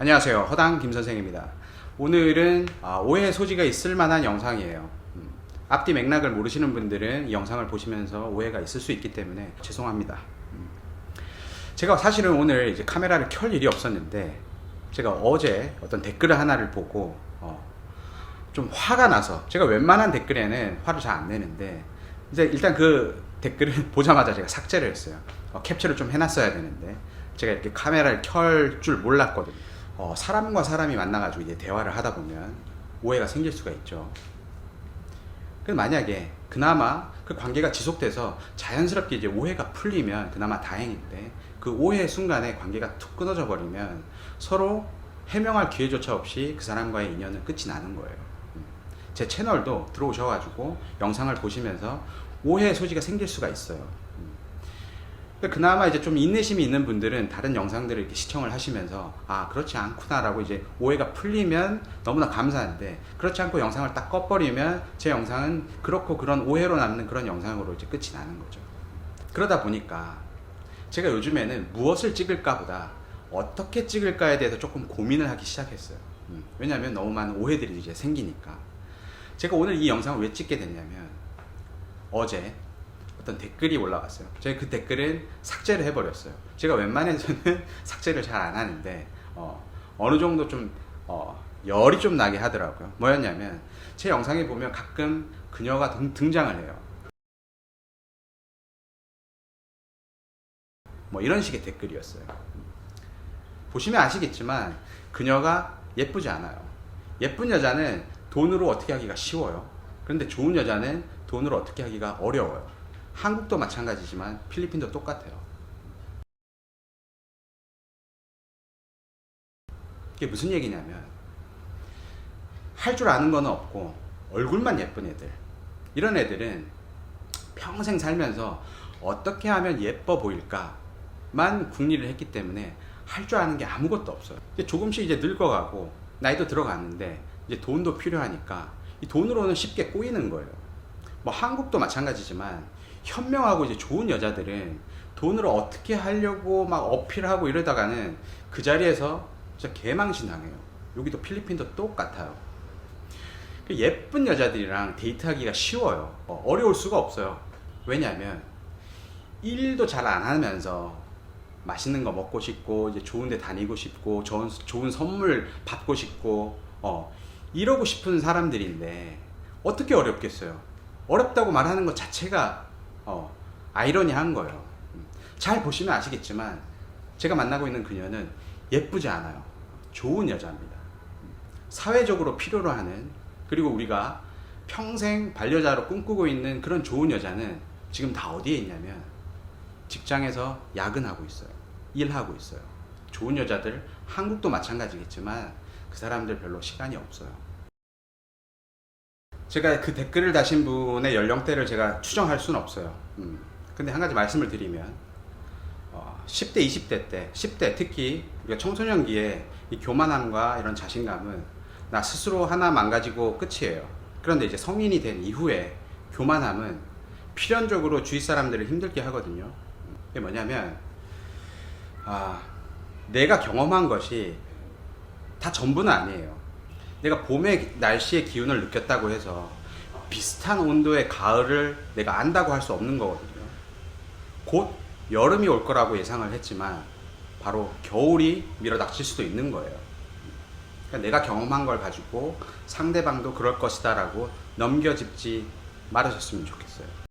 안녕하세요. 허당 김 선생입니다. 오늘은 아, 오해 소지가 있을 만한 영상이에요. 음, 앞뒤 맥락을 모르시는 분들은 이 영상을 보시면서 오해가 있을 수 있기 때문에 죄송합니다. 음, 제가 사실은 오늘 이제 카메라를 켤 일이 없었는데 제가 어제 어떤 댓글을 하나를 보고 어, 좀 화가 나서 제가 웬만한 댓글에는 화를 잘 안 내는데 이제 일단 그 댓글을 보자마자 제가 삭제를 했어요. 어, 캡처를 좀 해놨어야 되는데 제가 이렇게 카메라를 켤 줄 몰랐거든요. 어, 사람과 사람이 만나가지고 이제 대화를 하다 보면 오해가 생길 수가 있죠. 그 만약에 그나마 그 관계가 지속돼서 자연스럽게 이제 오해가 풀리면 그나마 다행인데 그 오해 순간에 관계가 툭 끊어져 버리면 서로 해명할 기회조차 없이 그 사람과의 인연은 끝이 나는 거예요. 음. 제 채널도 들어오셔가지고 영상을 보시면서 오해 소지가 생길 수가 있어요. 그나마 이제 좀 인내심이 있는 분들은 다른 영상들을 이렇게 시청을 하시면서 아 그렇지 않구나라고 이제 오해가 풀리면 너무나 감사한데 그렇지 않고 영상을 딱 꺼버리면 제 영상은 그렇고 그런 오해로 남는 그런 영상으로 이제 끝이 나는 거죠. 그러다 보니까 제가 요즘에는 무엇을 찍을까보다 어떻게 찍을까에 대해서 조금 고민을 하기 시작했어요. 음, 왜냐하면 너무 많은 오해들이 이제 생기니까. 제가 오늘 이 영상을 왜 찍게 됐냐면 어제 어떤 댓글이 올라왔어요. 제가 그 댓글은 삭제를 해버렸어요. 제가 웬만해서는 삭제를 잘 안 하는데 어, 어느 정도 좀 어, 열이 좀 나게 하더라고요. 뭐였냐면 제 영상에 보면 가끔 그녀가 등, 등장을 해요. 뭐 이런 식의 댓글이었어요. 보시면 아시겠지만 그녀가 예쁘지 않아요. 예쁜 여자는 돈으로 어떻게 하기가 쉬워요. 그런데 좋은 여자는 돈으로 어떻게 하기가 어려워요. 한국도 마찬가지지만 필리핀도 똑같아요. 이게 무슨 얘기냐면 할 줄 아는 건 없고 얼굴만 예쁜 애들 이런 애들은 평생 살면서 어떻게 하면 예뻐 보일까만 궁리를 했기 때문에 할 줄 아는 게 아무것도 없어요. 이제 조금씩 이제 늙어가고 나이도 들어가는데 이제 돈도 필요하니까 이 돈으로는 쉽게 꼬이는 거예요. 뭐 한국도 마찬가지지만 현명하고 이제 좋은 여자들은 돈으로 어떻게 하려고 막 어필하고 이러다가는 그 자리에서 진짜 개망신 당해요. 여기도 필리핀도 똑같아요. 그 예쁜 여자들이랑 데이트하기가 쉬워요. 어, 어려울 수가 없어요. 왜냐하면 일도 잘 안 하면서 맛있는 거 먹고 싶고 이제 좋은 데 다니고 싶고 좋은, 좋은 선물 받고 싶고 어, 이러고 싶은 사람들인데 어떻게 어렵겠어요? 어렵다고 말하는 것 자체가 어, 아이러니한 거예요. 음, 잘 보시면 아시겠지만 제가 만나고 있는 그녀는 예쁘지 않아요. 좋은 여자입니다. 음, 사회적으로 필요로 하는 그리고 우리가 평생 반려자로 꿈꾸고 있는 그런 좋은 여자는 지금 다 어디에 있냐면 직장에서 야근하고 있어요. 일하고 있어요. 좋은 여자들 한국도 마찬가지겠지만 그 사람들 별로 시간이 없어요. 제가 그 댓글을 다신 분의 연령대를 제가 추정할 수는 없어요. 음. 근데 한 가지 말씀을 드리면 어, 10대, 20대 때, 10대 특히 우리가 청소년기에 이 교만함과 이런 자신감은 나 스스로 하나 망가지고 끝이에요. 그런데 이제 성인이 된 이후에 교만함은 필연적으로 주위 사람들을 힘들게 하거든요. 이게 뭐냐면 아, 내가 경험한 것이 다 전부는 아니에요. 내가 봄의 날씨의 기운을 느꼈다고 해서 비슷한 온도의 가을을 내가 안다고 할 수 없는 거거든요. 곧 여름이 올 거라고 예상을 했지만 바로 겨울이 밀어닥칠 수도 있는 거예요. 그러니까 내가 경험한 걸 가지고 상대방도 그럴 것이다라고 넘겨짚지 말으셨으면 좋겠어요.